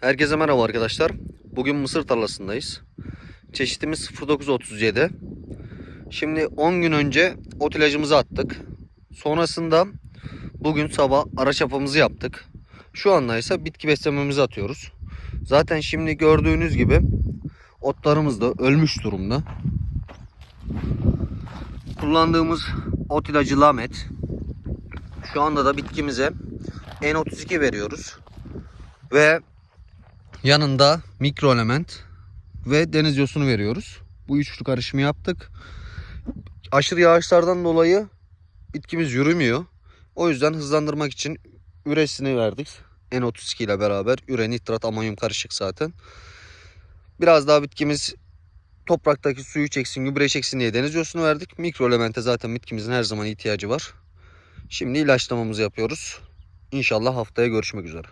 Herkese merhaba arkadaşlar. Bugün mısır tarlasındayız. Çeşitimiz 0937. Şimdi 10 gün önce ot ilacımızı attık. Sonrasında bugün sabah ara çapamızı yaptık. Şu anda ise bitki beslememizi atıyoruz. Zaten şimdi gördüğünüz gibi otlarımız da ölmüş durumda. Kullandığımız ot ilacı Lamet. Şu anda da bitkimize N32 veriyoruz. Ve yanında mikro element ve deniz yosunu veriyoruz. Bu üçlü karışımı yaptık. Aşırı yağışlardan dolayı bitkimiz yürümüyor. O yüzden hızlandırmak için üresini verdik. N32 ile beraber üre, nitrat, amonyum karışık zaten. Biraz daha bitkimiz topraktaki suyu çeksin, gübre çeksin diye deniz yosunu verdik. Mikro elemente zaten bitkimizin her zaman ihtiyacı var. Şimdi ilaçlamamızı yapıyoruz. İnşallah haftaya görüşmek üzere.